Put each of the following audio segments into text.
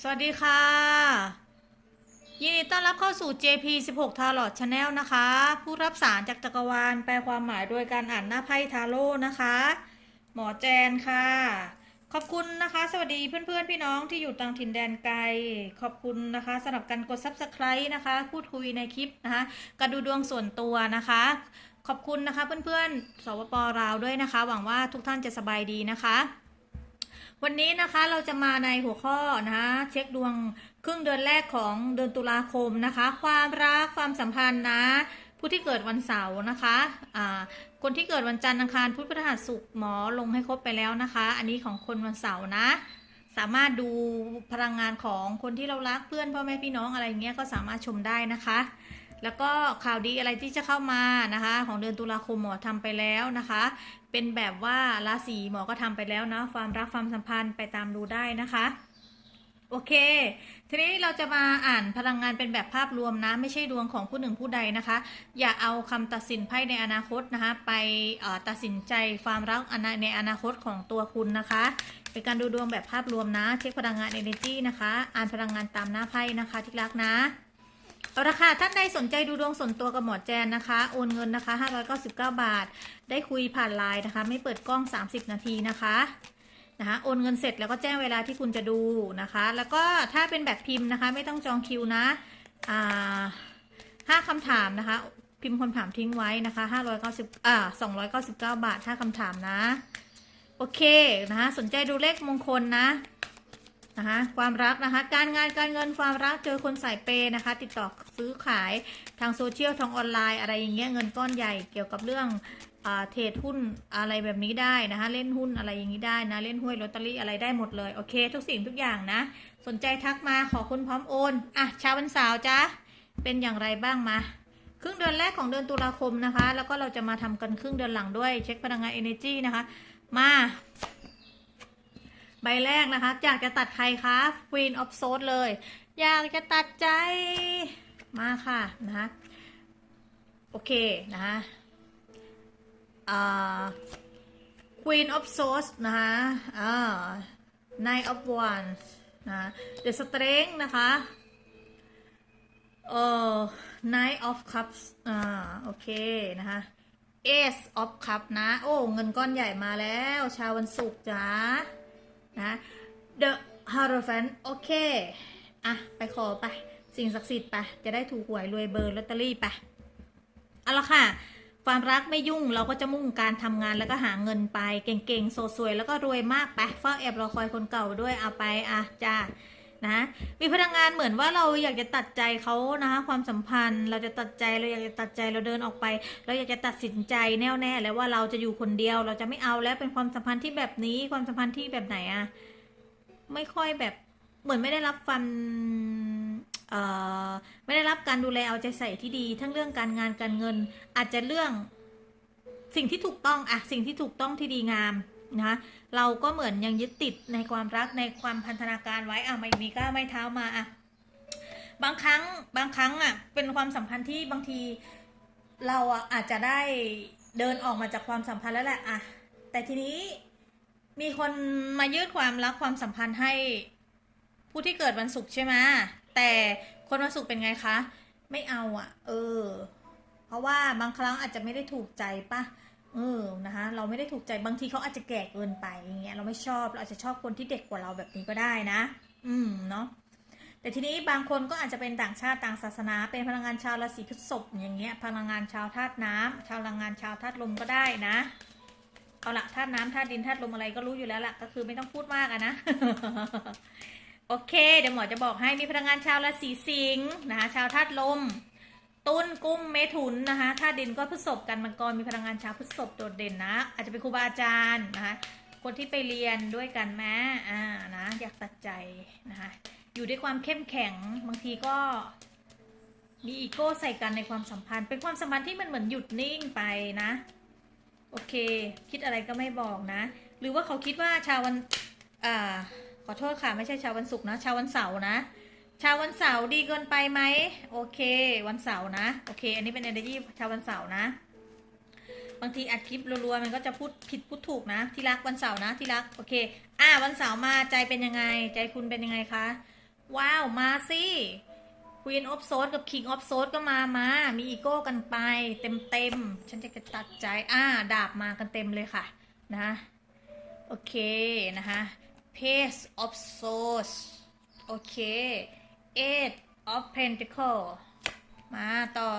สวัสดีค่ะ ยินดีต้อนรับเข้าสู่ JP 16 Tarot Channel นะคะ ผู้รับสารจากจักรวาลแปลความหมายโดยการอ่านหน้าไพ่ทาโร่นะคะ หมอแจนค่ะ ขอบคุณนะคะ สวัสดีเพื่อนๆ พี่น้องที่อยู่ต่างถิ่นแดนไกล ขอบคุณนะคะสำหรับการกด Subscribe นะคะ พูดคุยในคลิปนะคะการดูดวงส่วนตัวนะคะขอบคุณนะคะเพื่อนๆ สวปราวด้วยนะคะ หวังว่าทุกท่านจะสบายดีนะคะ วันนี้นะคะเราจะมาในหัวข้อนะคะเช็คดวงครึ่งเดือนแรกของเดือนตุลาคมนะคะ ความรักความสัมพันธ์นะ ผู้ที่เกิดวันเสาร์นะคะอ่าคนที่เกิดวันจันทร์อังคารพุธพฤหัสศุกร์หมอลงให้ครบไปแล้วนะคะ อันนี้ของคนวันเสาร์นะ สามารถดูพลังงานของคนที่เรารักเพื่อนพ่อแม่พี่น้องอะไรอย่างเงี้ยก็สามารถชมได้นะคะแล้วก็ข่าวดีอะไรที่จะเข้ามานะคะ ของเดือนตุลาคมหมอทำไปแล้วนะคะ เป็นแบบว่าราศีหมอก็ทำไปแล้วนะความรักความสัมพันธ์ไปตามดูได้นะคะ โอเค ทีนี้เราจะมาอ่านพลังงานเป็นแบบภาพรวมนะ ไม่ใช่ดวงของผู้หนึ่งผู้ใดนะคะ อย่าเอาคำตัดสินไพ่ในอนาคตนะคะ ไปตัดสินใจความรักในอนาคตของตัวคุณนะคะ เป็นการดูดวงแบบภาพรวมนะ เช็คพลังงาน energy นะคะ อ่านพลังงานตามหน้าไพ่นะคะที่รักนะ เอาละค่ะท่านใดสนใจดูดวงส่วนตัวกับหมอแจนนะคะ โอนเงินนะคะ 599 บาท ได้คุยผ่านไลน์นะคะ ไม่เปิดกล้อง 30 นาทีนะคะนะคะโอนเงินเสร็จแล้วก็แจ้งเวลาที่คุณจะดูนะคะ แล้วก็ถ้าเป็นแบบพิมพ์นะคะ ไม่ต้องจองคิวนะอ่าห้าคำถามนะคะ พิมพ์คำถามทิ้งไว้นะคะ590อ่า299 บาทห้าคำถามนะ โอเคนะคะสนใจดูเลขมงคลนะ นะคะความรักนะคะ การงานการเงินความรักเจอคนสายเปย์นะคะ ติดต่อซื้อขายทางโซเชียลทางออนไลน์อะไรอย่างเงี้ยเงินก้อนใหญ่เกี่ยวกับเรื่องเทรดหุ้นอะไรแบบนี้ได้นะคะ เล่นหุ้นอะไรอย่างนี้ได้นะ เล่นหุ้ยลอตเตอรี่อะไรได้หมดเลยโอเค ทุกสิ่งทุกอย่างนะ สนใจทักมาขอคุณพร้อมโอนอะชาววันเสาร์จ้าเป็นอย่างไรบ้างมาครึ่งเดือนแรกของเดือนตุลาคมนะคะ แล้วก็เราจะมาทำกันครึ่งเดือนหลังด้วยเช็คพลังงาน energy นะคะ มา ใบแรกนะคะ อยากจะตัดใครคะ Queen of Swords เลย อยากจะตัดใจ มาค่ะนะคะโอเคนะคะอ่า Queen of Swords นะคะอ่า Knight of Wands นะ The Strength นะคะเอ่อ Knight of Cups อ่าโอเคนะคะ Ace of Cups นะ โอ้ เงินก้อนใหญ่มาแล้ว ชาววันศุกร์จ้า นะ The Hierophant โอเค อะ ไปขอไป สิ่งศักดิ์สิทธิ์ไป จะได้ถูกหวยรวยเบอร์ลอตเตอรี่ไป เอาละค่ะ ความรักไม่ยุ่งเราก็จะมุ่งการทำงานแล้วก็หาเงินไป เก่งๆ โสดสวยแล้วก็รวยมากไปเฝ้าแอบรอคอยคนเก่าด้วย เอาไป อะ จ้า นะมีพลังงานเหมือนว่าเราอยากจะตัดใจเขานะคะความสัมพันธ์ เราจะตัดใจเราอยากจะตัดใจเราเดินออกไป เราอยากจะตัดสินใจแน่วแน่แล้วว่าเราจะอยู่คนเดียว เราจะไม่เอาแล้วเป็นความสัมพันธ์ที่แบบนี้ความสัมพันธ์ที่แบบไหนอะไม่ค่อยแบบเหมือนไม่ได้รับความเอ่อไม่ได้รับการดูแลเอาใจใส่ที่ดี ทั้งเรื่องการงานการเงิน อาจจะเรื่องสิ่งที่ถูกต้องอะสิ่งที่ถูกต้องที่ดีงาม นะเราก็เหมือนยังยึดติดในความรักในความพันธนาการไว้อะไม่มีก้าไม่เท้ามาอะบางครั้งบางครั้งอะเป็นความสัมพันธ์ที่บางทีเราอะอาจจะได้เดินออกมาจากความสัมพันธ์แล้วแหละอะแต่ทีนี้มีคนมายืดความรักความสัมพันธ์ให้ผู้ที่เกิดวันศุกร์ใช่ไหมแต่คนวันศุกร์เป็นไงคะ ไม่เอาอะ เออ เพราะว่าบางครั้งอาจจะไม่ได้ถูกใจป่ะ เออนะคะเราไม่ได้ถูกใจบางทีเขาอาจจะแก่เกินไปอย่างเงี้ยเราไม่ชอบเราอาจจะชอบคนที่เด็กกว่าเราแบบนี้ก็ได้นะ อืมเนาะแต่ทีนี้บางคนก็อาจจะเป็นต่างชาติต่างศาสนา เป็นพลังงานชาวราศีพฤษภอย่างเงี้ยพลังงานชาวธาตุน้ำชาวพลังงานชาวธาตุลมก็ได้นะเอาละธาตุน้ำธาตุดินธาตุลมอะไรก็รู้อยู่แล้วล่ะก็คือไม่ต้องพูดมากอะนะโอเค เดี๋ยวหมอจะบอกให้มีพลังงานชาวราศีสิงห์นะคะชาวธาตุลม ตุลกุมเมถุนนะคะธาตุดินก็พฤษภกันมังกรมีพลังงานชาวพฤษภโดดเด่นนะ อาจจะเป็นครูบาอาจารย์นะคะคนที่ไปเรียนด้วยกันแม้อ่านะอยากตัดใจนะคะอยู่ด้วยความเข้มแข็งบางทีก็มีอีโก้ใส่กันในความสัมพันธ์เป็นความสัมพันธ์ที่มันเหมือนหยุดนิ่งไปนะ โอเค คิดอะไรก็ไม่บอกนะ หรือว่าเขาคิดว่าชาววันอ่าขอโทษค่ะ ไม่ใช่ชาววันศุกร์นะ ชาววันเสาร์นะ ชาววันเสาร์ดีเกินไปไหมโอเค วันเสาร์นะโอเค อันนี้เป็น energy ชาววันเสาร์นะ บางทีอัดคลิปรัวๆมันก็จะพูดผิดพูดถูกนะ ที่รักวันเสาร์นะที่รักโอเค อ่าวันเสาร์มาใจเป็นยังไง ใจคุณเป็นยังไงคะว้าวมาสิ Queen of Swords กับ King of Swords ก็มามา มีอีโก้กันไป เต็มเต็มๆฉันจะกระตัดใจ อ่า ดาบมากันเต็มเลยค่ะนะโอเค นะคะ Page of Swords โอเค Eight of Pentacles มาต่อ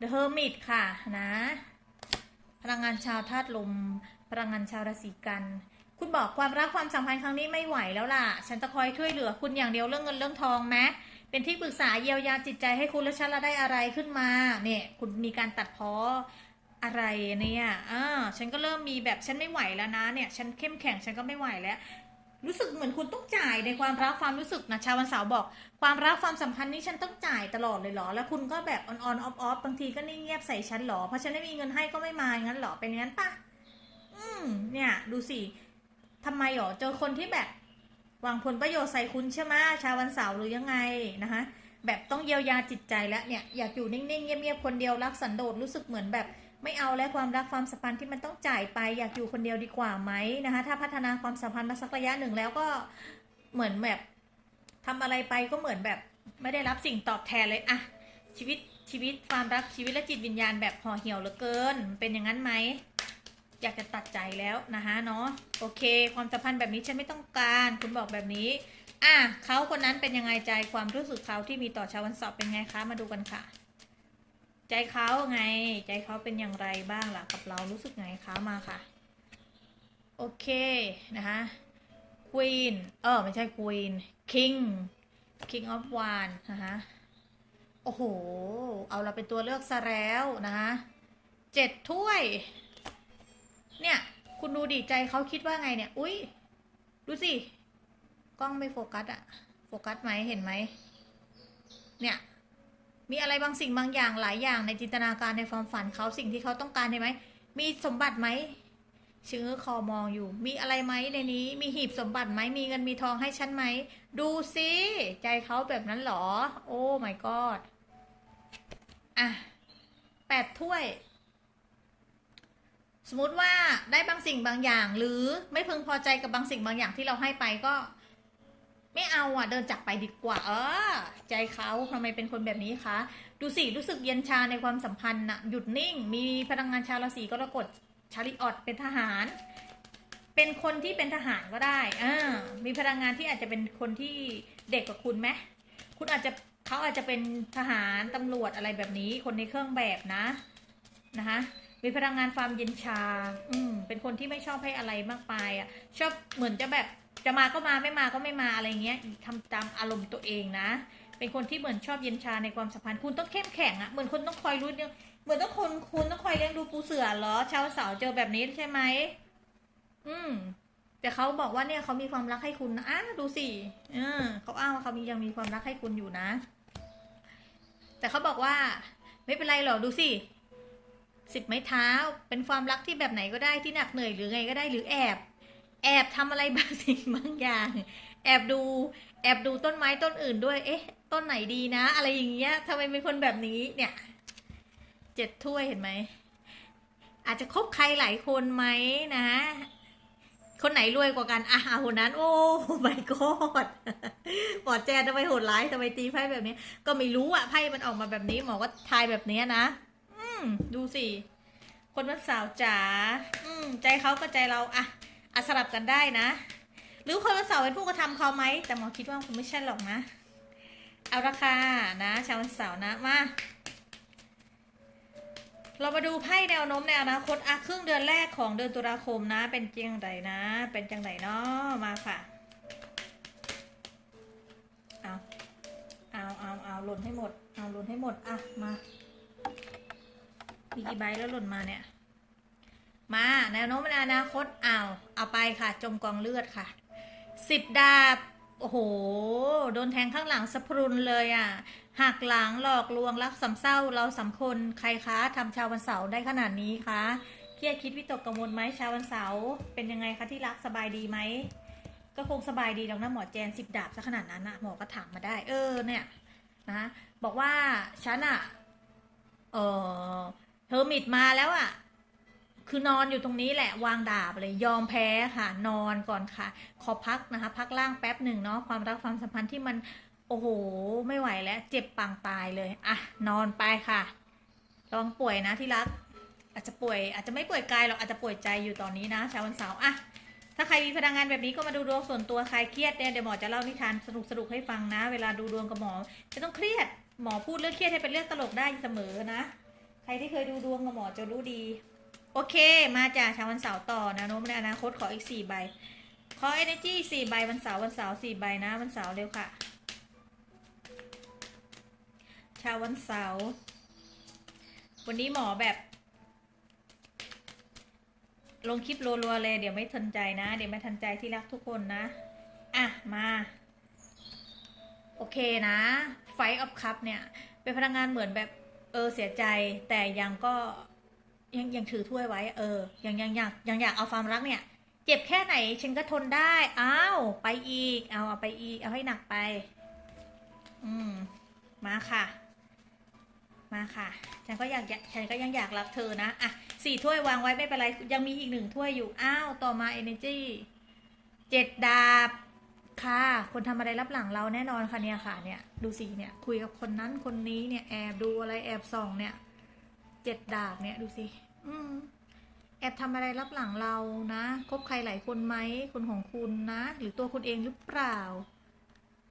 The Hermit ค่ะนะ พลังงานชาวธาตุลม พลังงานชาวราศีกัน คุณบอกความรักความสัมพันธ์ครั้งนี้ไม่ไหวแล้วล่ะ ฉันจะคอยช่วยเหลือคุณอย่างเดียวเรื่องเงินเรื่องทองไหมเป็นที่ปรึกษาเยียวยาจิตใจให้คุณและฉันละได้อะไรขึ้นมา เนี่ย คุณมีการตัดพ้ออะไรเนี่ยอ่าฉันก็เริ่มมีแบบฉันไม่ไหวแล้วนะ เนี่ย ฉันเข้มแข็งฉันก็ไม่ไหวแล้ว รู้สึกเหมือนคุณต้องจ่ายในความรักความรู้สึกนะชาววันเสาร์บอก ความรักความสัมพันธ์นี้ฉันต้องจ่ายตลอดเลยเหรอ แล้วคุณก็แบบออนออนออฟออฟบางทีก็นิ่งเงียบใส่ฉันเหรอ เพราะฉันไม่มีเงินให้ก็ไม่มาอย่างนั้นเหรอ เป็นอย่างนั้นปะอืม เนี่ย ดูสิทำไมหรอ เจอคนที่แบบวังผลประโยชน์ใส่คุณใช่ไหมชาววันเสาร์หรือยังไงนะคะแบบต้องเยียวยาจิตใจแล้วเนี่ยอยากอยู่นิ่งๆเงียบๆคนเดียวรักสันโดษรู้สึกเหมือนแบบ ไม่เอาแล้วความรักความสัมพันธ์ที่มันต้องจ่ายไปอยากอยู่คนเดียวดีกว่าไหมนะคะ ถ้าพัฒนาความสัมพันธ์มาสักระยะหนึ่งแล้วก็เหมือนแบบทำอะไรไปก็เหมือนแบบไม่ได้รับสิ่งตอบแทนเลยอะชีวิตชีวิตความรักชีวิตและจิตวิญญาณแบบห่อเหี่ยวเหลือเกิน เป็นอย่างนั้นไหมอยากจะตัดใจแล้วนะคะเนาะโอเค ความสัมพันธ์แบบนี้ฉันไม่ต้องการคุณบอกแบบนี้อะเขาคนนั้นเป็นยังไงใจความรู้สึกเขาที่มีต่อชาววันสาร์เป็นไงคะมาดูกันค่ะ ใจเขาไง ใจเขาเป็นอย่างไรบ้างล่ะกับเรารู้สึกไงคะมาค่ะ โอเคนะคะ Queen เออไม่ใช่ Queen King King of w a n นะคะโอ้โห เอาเราเป็นตัวเลือกซะแล้วนะคะเจ็ดถ้วย เนี่ย คุณดูดิใจเขาคิดว่าไงเนี่ย อุ้ยดูสิ กล้องไม่โฟกัสอะโฟกัสไหมเห็นไหม เนี่ย มีอะไรบางสิ่งบางอย่างหลายอย่างในจินตนาการในความฝันเขาสิ่งที่เขาต้องการเห็นไหม มีสมบัติไหมชื่อคอมองอยู่ มีอะไรไหมในนี้ มีหีบสมบัติไหมมีเงินมีทองให้ฉันไหม ดูสิใจเขาแบบนั้นหรอ โอ้ my god อะแปดถ้วย สมมติว่าได้บางสิ่งบางอย่าง หรือไม่พึงพอใจกับบางสิ่งบางอย่างที่เราให้ไปก็ ไม่เอาอะเดินจากไปดีกว่า เออ ใจเขาทำไมเป็นคนแบบนี้คะ ดูสิ รู้สึกเย็นชาในความสัมพันธ์นะหยุดนิ่ง มีพลังงานชาวราศีกรกฎชาลิออดเป็นทหาร เป็นคนที่เป็นทหารก็ได้อ่ามีพลังงานที่อาจจะเป็นคนที่เด็กกว่าคุณไหมคุณอาจจะเขาอาจจะเป็นทหารตำรวจอะไรแบบนี้ คนในเครื่องแบบนะนะคะมีพลังงานความเย็นชา อืมเป็นคนที่ไม่ชอบให้อะไรมากมายอะ ชอบเหมือนจะแบบ จะมาก็มาไม่มาก็ไม่มาอะไรเงี้ยทำตามอารมณ์ตัวเองนะ เป็นคนที่เหมือนชอบเย็นชาในความสัมพันธ์คุณต้องเข้มแข็งอะเหมือนคุณต้องคอยรู้เนี่ยเหมือนต้องคนคุณต้องคอยเลี้ยงดูปูเสือเหรอชาวเสาวเจอแบบนี้ใช่ไหมอืมแต่เขาบอกว่าเนี่ยเขามีความรักให้คุณนะอะดูสิเออเขาอ้างว่าเขามียังมีความรักให้คุณอยู่นะ แต่เขาบอกว่า ไม่เป็นไรหรอกดูสิสิบไม้เท้า เป็นความรักที่แบบไหนก็ได้ที่หนักเหนื่อยหรือไงก็ได้หรือแอบ แอบทำอะไรบางสิ่งบางอย่าง แอบดู แอบดูต้นไม้ต้นอื่นด้วย เอ๊ะ ต้นไหนดีนะ อะไรอย่างเงี้ยทำไมเป็นคนแบบนี้ เนี่ย เจ็ดถ้วยเห็นไหม อาจจะคบใครหลายคนไหมนะ คนไหนรวยกว่ากันอะเอาคนนั้น โอ้ my god หมอดแจนทำไมโหดร้ายทำไมตีไพ่แบบนี้ ก็ไม่รู้อะไพ่มันออกมาแบบนี้หมอก็ทายแบบนี้นะ อืม ดูสิ คนวันเสาวจ๋าอืม ใจเขาก็ใจเราอะ อะสลับกันได้นะ หรือคนวันเสาร์เป็นผู้กระทำเขาไหม แต่หมอคิดว่าคงไม่ใช่หรอกนะ เอาราคานะ ชาววันเสาร์นะ มา เรามาดูไพ่แนวโน้มในอนาคตอะครึ่งเดือนแรกของเดือนตุลาคมนะ เป็นจังไดนะ เป็นจังไดเนาะมาค่ะ เอาเอาเอาเอาหล่นให้หมด เอาหล่นให้หมด อะ มา มีกี่ใบแล้วหล่นมาเนี่ย มาแนวโน้มในอนาคตเอาเอาไปค่ะ จมกองเลือดค่ะสิบดาบ โอ้โห โดนแทงข้างหลังสะพรุนเลยอะหักหลังหลอกลวงรักสำเศร้าเราสำคนใครคะทำชาววันเสาร์ได้ขนาดนี้คะเครียดคิดวิตกกังวลไหมชาววันเสาร์เป็นยังไงคะที่รักสบายดีไหมก็คงสบายดีแล้วนะหมอแจนสิบดาบซะขนาดนั้นนะหมอก็ถามมาได้ เออเนี่ยนะบอกว่าฉันอะเออเธอมิดมาแล้วอะ คือนอนอยู่ตรงนี้แหละวางดาบเลยยอมแพ้ค่ะนอนก่อนค่ะ ขอพักนะคะ พักล่างแป๊บหนึ่งเนาะความรักความสัมพันธ์ที่มันโอ้โห ไม่ไหวแล้ว เจ็บปางตายเลยอะนอนไปค่ะระวังป่วยนะที่รัก อาจจะป่วย อาจจะไม่ป่วยกายหรอกอาจจะป่วยใจอยู่ตอนนี้นะชาววันเสาร์อะถ้าใครมีพลังงานแบบนี้ก็มาดูดวงส่วนตัวใครเครียดเนี่ยเดี๋ยวหมอจะเล่านิทานสนุกสนุกให้ฟังนะ เวลาดูดวงกับหมอ จะต้องเครียดหมอพูดเรื่องเครียดให้เป็นเรื่องตลกได้เสมอนะ ใครที่เคยดูดวงกับหมอจะรู้ดี โอเค มาจากเช้าวันเสาร์ต่อนะโน้มในอนาคตขออีกสี่ใบ ขอ energy สี่ใบวันเสาร์วันเสาร์สี่ใบนะวันเสาร์เร็วค่ะเช้าวันเสาร์วันนี้หมอแบบ ลงคลิปรัวๆเลย เดี๋ยวไม่ทันใจนะ เดี๋ยวไม่ทันใจที่รักทุกคนนะ อะ มา โอเคนะไฟออฟคัพเนี่ย เป็นพลังงานเหมือนแบบ เออ เสียใจแต่ยังก็ ยังยังถือถ้วยไว้ เออ ยังยังอยากยังอยากเอาความรักเนี่ย เจ็บแค่ไหนฉันก็ทนได้ อ้าว ไปอีก เอาเอาไปอีก เอาให้หนักไป อืม มาค่ะ มาค่ะ ฉันก็อยากฉันก็ยังอยากรักเธอนะ อะสี่ถ้วยวางไว้ไม่เป็นไร ยังมีอีกหนึ่งถ้วยอยู่ อ้าว ต่อมา energy เจ็ดดาบค่ะ คนทำอะไรรับหลังเราแน่นอนค่ะเนี่ยค่ะเนี่ย ดูสิเนี่ย คุยกับคนนั้นคนนี้เนี่ยแอบดูอะไรแอบส่องเนี่ยเจ็ดดาบเนี่ยดูสิ อืมแอบทำอะไรรับหลังเรานะคบใครหลายคนไหมคนของคุณนะ หรือตัวคุณเองหรือเปล่า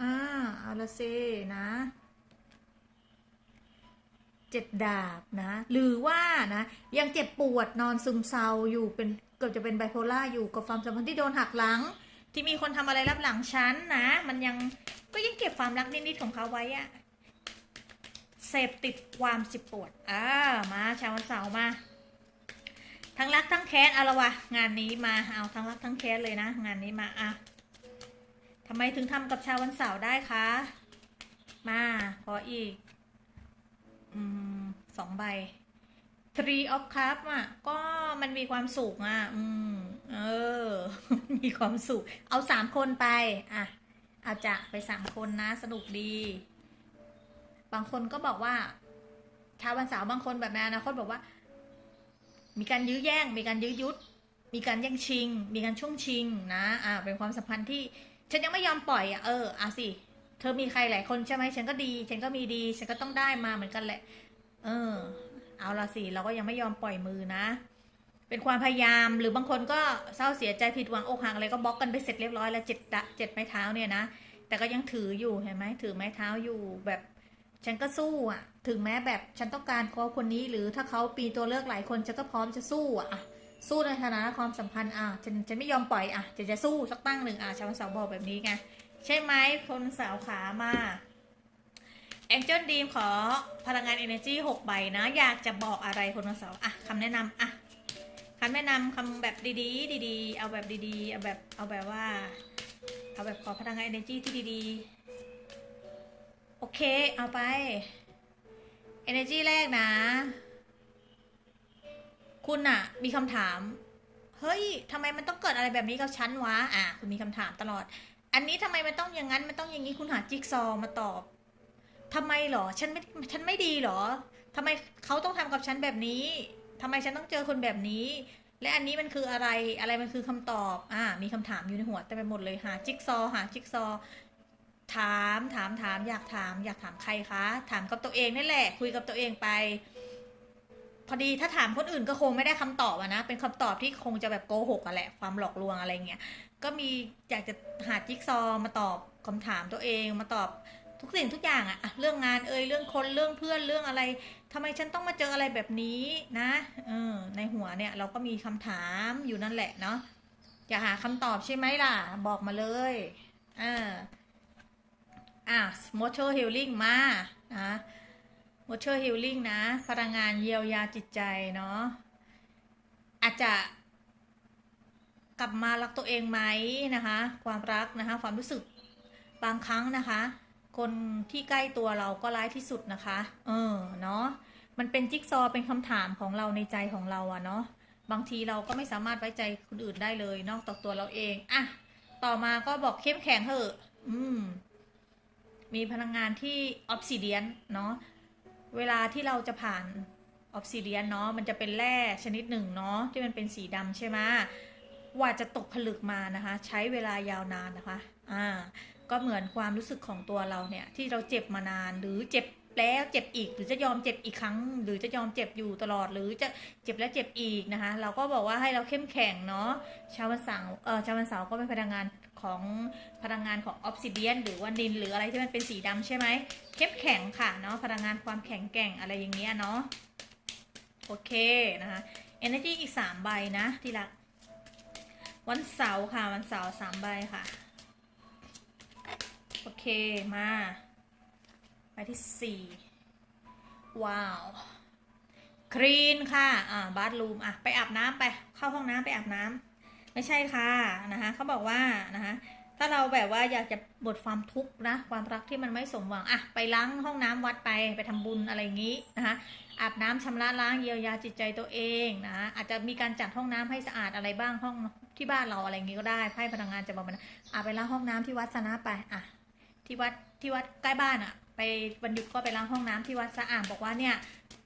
อ่าเอาละเซนะเจ็ดดาบนะ หรือว่านะ ยังเจ็บปวดนอนซึมเศร้าอยู่เป็นเกือบจะเป็นไบโพล่าอยู่กับความสัมพันธ์ที่โดนหักหลัง ที่มีคนทำอะไรรับหลังฉันนะ มันยังก็ยังเก็บความรักนิดๆของเขาไว้อะเสพติดความเจ็บปวดอ่ามาชาววันเสาร์มา ทั้งรักทั้งแค้นเอาละวะงานนี้มาเอาทั้งรักทั้งแค้นเลยนะ งานนี้มาอะทำไมถึงทำกับชาววันเสาร์ได้คะมาขออีกอืมสองใบ three of cup อะ ก็มันมีความสุขอะ อืม เออ มีความสุข เอาสามคนไป อะ อาจจะไปสามคนนะ สนุกดี บางคนก็บอกว่าชาววันเสาร์บางคนแบบในอนาคตบอกว่า มีการยื้อแย่ง มีการยื้อยุด มีการแย่งชิง มีการช่วงชิงนะ อ่า เป็นความสัมพันธ์ที่ฉันยังไม่ยอมปล่อยอะ เออ อะสิ เธอมีใครหลายคนใช่ไหมฉันก็ดี ฉันก็มีดี ฉันก็ต้องได้มาเหมือนกันแหละ เออ เอาละสิ เราก็ยังไม่ยอมปล่อยมือนะ เป็นความพยายาม หรือบางคนก็เศร้าเสียใจผิดหวังอกหักอะไรก็บล็อกกันไปเสร็จเรียบร้อยแล้วเจ็ดเจ็ดไม้เท้าเนี่ยนะ แต่ก็ยังถืออยู่เห็นไหมถือไม้เท้าอยู่แบบ ฉันก็สู้อะ ถึงแม้แบบฉันต้องการเขาคนนี้ หรือถ้าเขาปีตัวเลือกหลายคนฉันก็พร้อมจะสู้อะสู้ในฐานะความสัมพันธ์อะฉันฉันไม่ยอมปล่อยอะจะจะสู้สักตั้งหนึ่งอะชาวสาร์บอกแบบนี้ไงใช่ไหมคนสาวขามาแองเจิลดีมขอพลังงาน energy หกใบนะ อยากจะบอกอะไรคนวันเสาร์อะคำแนะนำอะคำแนะนำคำแบบดีๆ ดีๆ เอาแบบดีๆ เอาแบบเอาแบบว่า เอาแบบขอพลังงาน energy ที่ดีๆ โอเค เอาไป energy แรกนะ คุณอะมีคำถาม เฮ้ยทำไมมันต้องเกิดอะไรแบบนี้กับฉันวะ อะ คุณมีคำถามตลอด อันนี้ทำไมมันต้องอย่างนั้น มันต้องอย่างนี้ คุณหาจิ๊กซอว์มาตอบทำไมเหรอ ฉันไม่ ฉันไม่ดีเหรอทำไมเขาต้องทำกับฉันแบบนี้ทำไมฉันต้องเจอคนแบบนี้ และอันนี้มันคืออะไร อะไรมันคือคำตอบ อ่า มีคำถามอยู่ในหัวเต็มไปหมดเลย หาจิ๊กซอว์หาจิ๊กซอว์ ถามถามถามอยากถาม อยากถามใครคะ ถามกับตัวเองนั่นแหละ คุยกับตัวเองไป พอดีถ้าถามคนอื่นก็คงไม่ได้คำตอบอะนะ เป็นคำตอบที่คงจะแบบโกหกอะแหละ ความหลอกลวงอะไรเงี้ย ก็มีอยากจะหาจิ๊กซอว์มาตอบคำถามตัวเองมาตอบทุกสิ่งทุกอย่างอะอะเรื่องงานเอ่ยเรื่องคนเรื่องเพื่อนเรื่องอะไรทำไมฉันต้องมาเจออะไรแบบนี้นะเออในหัวเนี่ย เราก็มีคำถามอยู่นั่นแหละเนาะอยากหาคำตอบใช่ไหมล่ะ บอกมาเลยอ่า อะ motor healing มานะ motor healing นะ พลังงานเยียวยาจิตใจเนาะอาจจะกลับมารักตัวเองไหมนะคะ ความรักนะคะ ความรู้สึกบางครั้งนะคะ คนที่ใกล้ตัวเราก็ร้ายที่สุดนะคะ เออเนาะมันเป็นจิ๊กซอเป็นคำถามของเราในใจของเราอะเนาะบางทีเราก็ไม่สามารถไว้ใจคนอื่นได้เลยนอกจากตัวเราเองอะต่อมาก็บอกเข้มแข็งเถอะ อืม มีพลังงานที่ออฟซิเดียนเนาะเวลาที่เราจะผ่านออฟซิเดียนเนาะมันจะเป็นแร่ชนิดหนึ่งเนาะที่มันเป็นสีดำใช่ไหมว่าจะตกผลึกมานะคะ ใช้เวลายาวนานนะคะอ่าก็เหมือนความรู้สึกของตัวเราเนี่ยที่เราเจ็บมานานหรือเจ็บแล้วเจ็บอีกหรือจะยอมเจ็บอีกครั้ง หรือจะยอมเจ็บอยู่ตลอดหรือจะเจ็บแล้วเจ็บอีกนะคะ เราก็บอกว่าให้เราเข้มแข็งเนาะชาววันเสาร์เออชาววันเสาร์ก็เป็นพลังงาน ของพลังงานของออฟซิเดียนหรือว่านินหรืออะไรที่มันเป็นสีดำใช่ไหมเข้มแข็งค่ะเนาะพลังงานความแข็งแกร่งอะไรอย่างเงี้ยเนาะโอเคนะคะ energy อีกสามใบนะที่รักวันเสาร์ค่ะวันเสาร์สามใบค่ะ โอเคมาใบที่สี่ว้าวคลีนค่ะ อ่าบาร์รูม อะ ไปอาบน้ำไป เข้าห้องน้ำไปอาบน้ำ ไม่ใช่ค่ะนะคะเขาบอกว่านะคะถ้าเราแบบว่าอยากจะบดความทุกข์นะความรักที่มันไม่สมหวังอะไปล้างห้องน้ำวัดไปไปทำบุญอะไรอย่างนี้นะคะอาบน้ำชำระล้างเยียวยาจิตใจตัวเองนะอาจจะมีการจัดห้องน้ำให้สะอาดอะไรบ้างห้องที่บ้านเราอะไรอย่างนี้ก็ได้ให้พนักงานจะบอกมันอาไปล้างห้องน้ำที่วัดซะนะไปอะที่วัดที่วัดใกล้บ้านอะ ไปวันหยุดก็ไปล้างห้องน้ำที่วัดสะอาดบอกว่าเนี่ย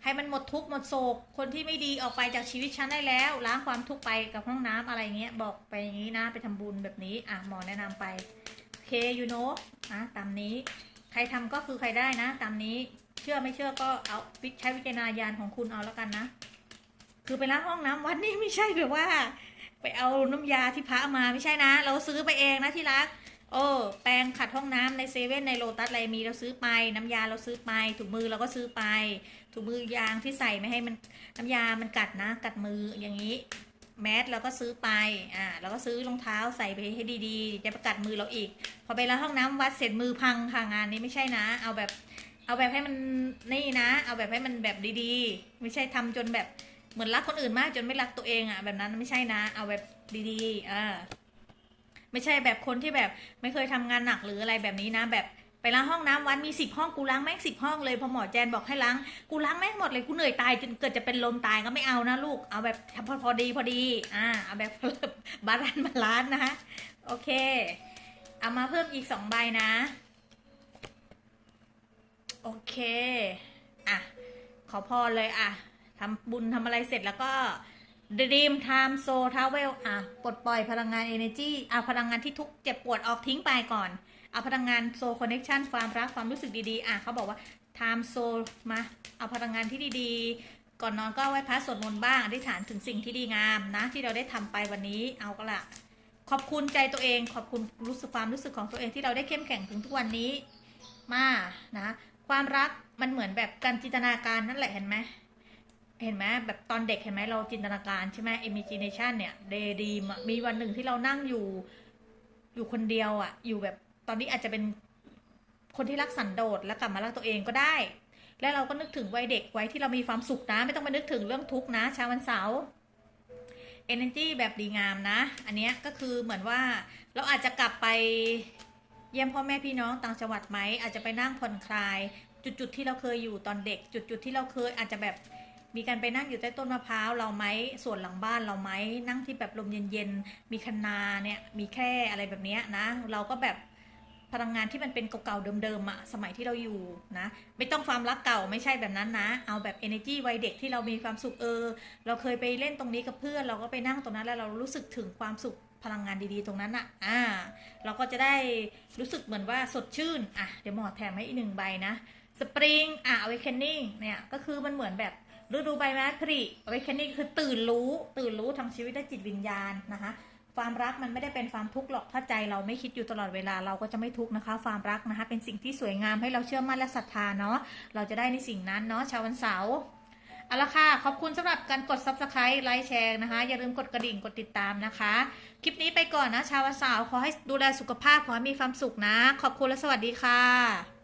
ให้มันหมดทุกข์หมดโศก คนที่ไม่ดีออกไปจากชีวิตฉันได้แล้ว ล้างความทุกข์ไปกับห้องน้ำอะไรเงี้ย บอกไปอย่างนี้นะ ไปทำบุญแบบนี้ อะหมอแนะนำไป โอเคยูโนนะตามนี้ ใครทำก็คือใครได้นะ ตามนี้ เชื่อไม่เชื่อก็เอาใช้วิจารณญาณของคุณเอาแล้วกันนะ คือไปล้างห้องน้ำวัดนี่ไม่ใช่แบบว่า ไปเอาน้ำยาที่พระมาไม่ใช่นะ เราซื้อไปเองนะที่รัก โอ้แปรงขัดห้องน้ำในเซเว่นในโลตัสอะไรมีเราซื้อไป น้ำยาเราซื้อไป ถุงมือเราก็ซื้อไป ถุงมือยางที่ใส่ไม่ให้มันน้ำยามันกัดนะ กัดมืออย่างนี้ แมสเราก็ซื้อไปอ่าเราก็ซื้อรองเท้าใส่ไปให้ดีๆจะประกัดมือเราอีก พอไปแล้วห้องน้ำวัดเสร็จมือพังค่ะงานนี้ไม่ใช่นะ เอาแบบ เอาแบบให้มันนี่นะ เอาแบบให้มันแบบดีๆ ไม่ใช่ทำจนแบบเหมือนรักคนอื่นมากจนไม่รักตัวเองอะ่ะแบบนั้นไม่ใช่นะ เอาแบบดีๆอ่า ไม่ใช่แบบคนที่แบบไม่เคยทำงานหนักหรืออะไรแบบนี้นะ แบบไปล้างห้องน้ำวัดมีสิบห้องกูล้างแม่งสิบห้องเลยพอหมอแจนบอกให้ล้างกูล้างแม่งหมดเลยกูเหนื่อยตายจนเกิดจะเป็นลมตายก็ไม่เอานะลูกเอาแบบพอพอดีพอดีอ่าเอาแบบบาลานซ์บาลานซ์นะคะโอเค เอามาเพิ่มอีกสองใบนะโอเค อะ ขอพรเลยอะทำบุญทำอะไรเสร็จแล้วก็ Dream Time Soul Travel อะปลดปล่อยพลังงาน Energy อะพลังงานที่ทุกเจ็บปวดออกทิ้งไปก่อน เอาพลังงาน Soul Connection ความรักความรู้สึกดีๆ อะเขาบอกว่า Time Soul มา เอาพลังงานที่ดีๆ ก่อนนอนก็ไหว้พระสวดมนต์บ้างอธิษฐานถึงสิ่งที่ดีงามนะ ที่เราได้ทำไปวันนี้เอาก็ละขอบคุณใจตัวเอง ขอบคุณรู้สึกความรู้สึกของตัวเองที่เราได้เข้มแข็งถึงทุกวันนี้มานะ ความรักมันเหมือนแบบการจินตนาการนั่นแหละเห็นไหม เห็นไหมแบบตอนเด็กเห็นไหมเราจินตนาการใช่ไหม imagination เนี่ยเดดีมมีวันหนึ่งที่เรานั่งอยู่ อยู่คนเดียวอะอยู่แบบตอนนี้อาจจะเป็นคนที่รักสันโดษแล้วกลับมารักตัวเองก็ได้ และเราก็นึกถึงวัยเด็กไว้ที่เรามีความสุขนะ ไม่ต้องมานึกถึงเรื่องทุกข์นะเช้าวันเสาร์ energy แบบดีงามนะ อันนี้ก็คือเหมือนว่าเราอาจจะกลับไปเยี่ยมพ่อแม่พี่น้องต่างจังหวัดไหมอาจจะไปนั่งผ่อนคลาย จุดๆที่เราเคยอยู่ตอนเด็ก จุดๆที่เราเคยอาจจะแบบ มีการไปนั่งอยู่ใต้ต้นมะพร้าวเราไหมส่วนหลังบ้านเราไหมนั่งที่แบบลมเย็นๆมีคันนาเนี่ยมีแค่อะไรแบบนี้นะ เราก็แบบพลังงานที่มันเป็นเก่าๆเดิมๆอะสมัยที่เราอยู่นะ ไม่ต้องความรักเก่าไม่ใช่แบบนั้นนะ เอาแบบ energy วัยเด็กที่เรามีความสุขเออ เราเคยไปเล่นตรงนี้กับเพื่อน เราก็ไปนั่งตรงนั้นแล้วเรารู้สึกถึงความสุขพลังงานดีๆตรงนั้นอะอ่า เราก็จะได้รู้สึกเหมือนว่าสดชื่น อะ เดี๋ยวหมอแถมให้อีกหนึ่งใบนะสปริงอะ awakening เนี่ย ก็คือมันเหมือนแบบ ฤดูใบไม้ผลิ awakening คือตื่นรู้ ตื่นรู้ทางชีวิตและจิตวิญญาณนะคะความรักมันไม่ได้เป็นความทุกข์หรอกถ้าใจเราไม่คิดอยู่ตลอดเวลาเราก็จะไม่ทุกข์นะคะ ความรักนะคะ เป็นสิ่งที่สวยงามให้เราเชื่อมั่นและศรัทธาเนาะเราจะได้ในสิ่งนั้นเนาะชาววันเสาร์เอาละค่ะ ขอบคุณสำหรับการกด subscribe ไลค์แชร์นะคะ อย่าลืมกดกระดิ่ง กดติดตามนะคะ คลิปนี้ไปก่อนนะ ชาววันเสาร์ขอให้ดูแลสุขภาพ ขอให้มีความสุขนะ ขอบคุณและสวัสดีค่ะ